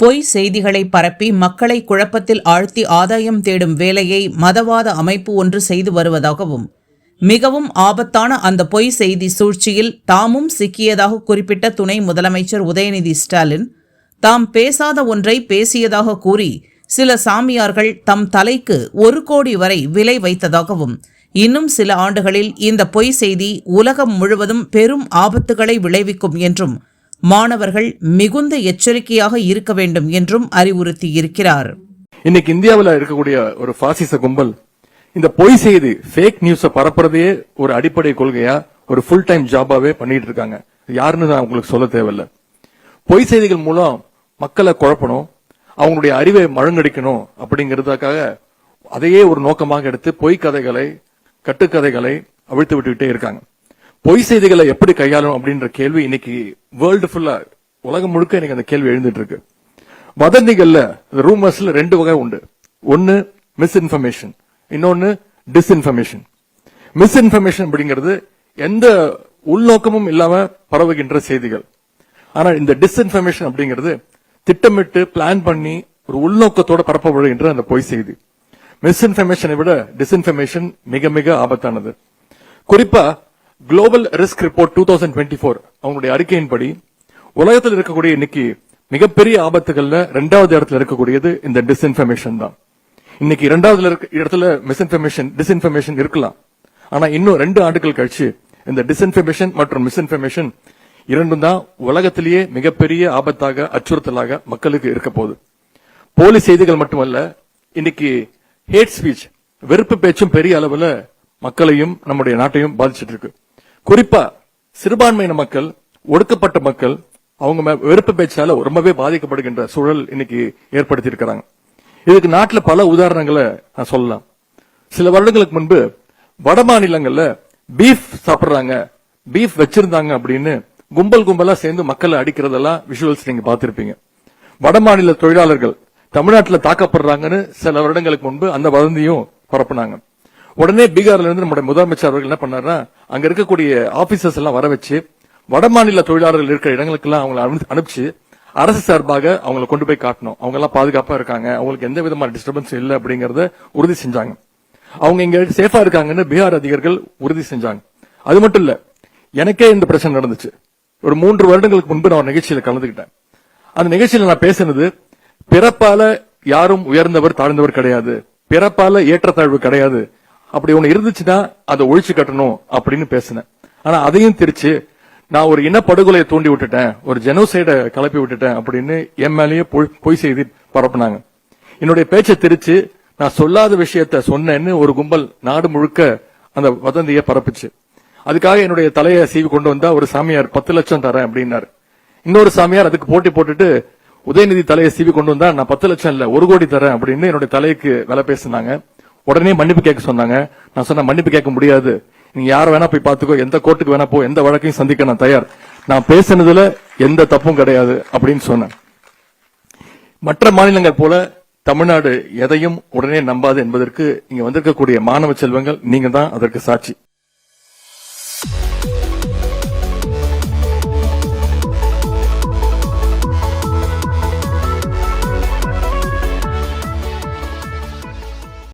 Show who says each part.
Speaker 1: பொய் செய்திகளை பரப்பி மக்களை குழப்பத்தில் ஆழ்த்தி ஆதாயம் தேடும் வேலையை மதவாத அமைப்பு ஒன்று செய்து வருவதாகவும் மிகவும் ஆபத்தான அந்த பொய் செய்தி சூழ்ச்சியில் தாமும் சிக்கியதாக குறிப்பிட்ட துணை முதலமைச்சர் உதயநிதி ஸ்டாலின் தாம் பேசாத ஒன்றை பேசியதாக கூறி சில சாமியார்கள் தம் தலைக்கு ஒரு கோடி வரை விலை வைத்ததாகவும் இன்னும் சில ஆண்டுகளில் இந்த பொய் செய்தி உலகம் முழுவதும் பெரும் ஆபத்துகளை விளைவிக்கும் என்றும் மாணவர்கள் மிகுந்த எச்சரிக்கையாக இருக்க வேண்டும் என்றும் அறிவுறுத்தியிருக்கிறார்.
Speaker 2: இன்னைக்கு இந்தியாவில் இருக்கக்கூடிய ஒரு பாசிச கும்பல் இந்த பொய் செய்தி ஃபேக் நியூஸ பரப்புறதையே ஒரு அடிப்படை கொள்கையா ஒரு ஃபுல் டைம் ஜாபாவே பண்ணிட்டு இருக்காங்க. யாருன்னு நான் உங்களுக்கு சொல்ல தேவையில்ல. பொய் செய்திகள் மூலம் மக்களை குழப்பணும் அவங்களுடைய அறிவை மழுங்கடிக்கணும் அப்படிங்கிறதுக்காக அதையே ஒரு நோக்கமாக எடுத்து பொய் கதைகளை கட்டுக்கதைகளை அவிழ்த்து விட்டுக்கிட்டே இருக்காங்க. பொய் செய்திகளை எப்படி கையாளணும் அப்படின்ற கேள்வி இன்னைக்கு வேர்ல்டு ஃபுல்லா உலகம் முழுக்க இன்னைக்கு அந்த கேள்வி எழுந்துட்டு இருக்கு. வதந்திகள்ல ரூமர்ஸ்ல ரெண்டு வகை உண்டு. ஒன்னு மிஸ்இன்ஃபர்மேஷன் இன்னொன்னு டிஸ்இன்ஃபர்மேஷன் மிஸ்இன்ஃபர்மேஷன் அப்படிங்கிறது எந்த உள்நோக்கமும் இல்லாம பரவுகின்ற செய்திகள். ஆனா இந்த டிஸ்இன்ஃபர்மேஷன் அப்படிங்கிறது திட்டமிட்டு பிளான் பண்ணி ஒரு உள்நோக்கத்தோட பரப்பப்படுகின்ற அந்த பொய் செய்தி. மிஸ்இன்ஃபர்மேஷனை விட டிஸ்இன்ஃபர்மேஷன் மிக மிக ஆபத்தானது. குறிப்பா global risk report two thousand twenty four அவங்களுடைய அறிக்கையின்படி உலகத்தில் இருக்கக்கூடிய இன்னைக்கு மிகப்பெரிய ஆபத்துகள்ல ரெண்டாவது இடத்துல இருக்கக்கூடியது இந்த டிஸ்இன்ஃபர்மேஷன் தான். இன்னைக்கு இரண்டாவது இடத்துல மிஸ்இன்ஃபர்மேஷன் டிஸ்இன்ஃபர்மேஷன் இருக்கலாம். ஆனா இன்னும் ரெண்டு ஆண்டுகள் கழிச்சு இந்த டிஸ்இன்ஃபர்மேஷன் மற்றும் மிஸ்இன்ஃபர்மேஷன் இரண்டும் தான் உலகத்திலேயே மிகப்பெரிய ஆபத்தாக அச்சுறுத்தலாக மக்களுக்கு இருக்க போகுது. போலி செய்திகள் மட்டுமல்ல இன்னைக்கு ஹேட் ஸ்பீச் வெறுப்பு பேச்சும் பெரிய அளவில் மக்களையும் நம்முடைய நாட்டையும் பாதிச்சிட்டு இருக்கு. குறிப்பா சிறுபான்மையின மக்கள் ஒடுக்கப்பட்ட மக்கள் அவங்க மே- வெறுப்பு பேச்சால ரொம்பவே பாதிக்கப்படுகின்ற சூழல் இன்னைக்கு ஏற்படுத்தி இருக்கிறாங்க இதுக்கு நாட்டில் பல உதாரணங்களை நான் சொல்லலாம். சில வருடங்களுக்கு முன்பு வட மாநிலங்கள்ல பீஃப் சாப்பிடுறாங்க. பீஃப் வச்சிருந்தாங்க அப்படின்னு கும்பல் கும்பலா சேர்ந்து மக்களை அடிக்கிறதெல்லாம் விஷுவல்ஸ் நீங்க பார்த்திருப்பீங்க. வட மாநில தொழிலாளர்கள் தமிழ்நாட்டில் தாக்கப்படுறாங்கன்னு சில வருடங்களுக்கு முன்பு அந்த வதந்தியும் பரப்புனாங்க. உடனே பீகார்ல இருந்து நம்முடைய முதலமைச்சர் அவர்கள் என்ன பண்ணாருன்னா அங்க இருக்கக்கூடிய ஆபீசர்ஸ் எல்லாம் வர வச்சு வட மாநில தொழிலாளர்கள் இருக்கிற இடங்களுக்கெல்லாம் அவங்களை அனுப்பிச்சு அரசு சார்பாக அவங்களை கொண்டு போய் காட்டணும். அவங்க எல்லாம் பாதுகாப்பா இருக்காங்க. அவங்களுக்கு எந்த விதமான டிஸ்டர்பன்ஸ் இல்லை அப்படிங்கறத உறுதி செஞ்சாங்க. அவங்க இங்க சேஃபா இருக்காங்கன்னு பீகார் அதிகாரிகள் உறுதி செஞ்சாங்க. அது மட்டும் இல்ல எனக்கே இந்த பிரச்சனை நடந்துச்சு. ஒரு மூன்று வருடங்களுக்கு முன்பு நான் ஒரு நிகழ்ச்சியில கலந்துக்கிட்டேன் அந்த நிகழ்ச்சியில நான் பேசினது பிறப்பால யாரும் உயர்ந்தவர் தாழ்ந்தவர் கிடையாது. பிறப்பால ஏற்றத்தாழ்வு கிடையாது. அப்படி ஒன்று இருந்துச்சுன்னா அதை ஒழிச்சு கட்டணும் அப்படின்னு பேசினேன். ஆனா அதையும் திருச்சு நான் ஒரு இனப்படுகொலையை தூண்டி விட்டுட்டேன் ஒரு ஜெனோசைடை கிளப்பி விட்டுட்டேன் அப்படின்னு என் மேலேயே பொய்- பொய் செய்தி பரப்புனாங்க. என்னுடைய பேச்சை திருச்சு நான் சொல்லாத விஷயத்த சொன்னேன்னு ஒரு கும்பல் நாடு முழுக்க அந்த வதந்தியை பரப்புச்சு. அதுக்காக என்னுடைய தலையை சீவி கொண்டு வந்தா ஒரு சாமியார் பத்து லட்சம் தரேன் அப்படின்னாரு. இன்னொரு சாமியார் அதுக்கு போட்டி போட்டுட்டு உதயநிதி தலையை சீவி கொண்டு வந்தா நான் பத்து லட்சம் இல்ல ஒரு கோடி தரேன் அப்படின்னு என்னுடைய தலைக்கு விலை பேசினாங்க. உடனே மன்னிப்பு கேட்க சொன்னாங்க. நான் சொன்ன மன்னிப்பு கேட்க முடியாது. நீங்க யார வேணா போய் பாத்துக்கோ எந்த கோர்ட்டுக்கு வேணா போ எந்த வழக்கையும் சந்திக்க நான் தயார். நான் பேசினதுல எந்த தப்பும் கிடையாது அப்படின்னு சொன்னேன். மற்ற மாநிலங்கள் போல தமிழ்நாடு எதையும் உடனே நம்பாது என்பதற்கு இங்க வந்திருக்கக்கூடிய மாணவ செல்வங்கள் நீங்க தான் அதற்கு சாட்சி.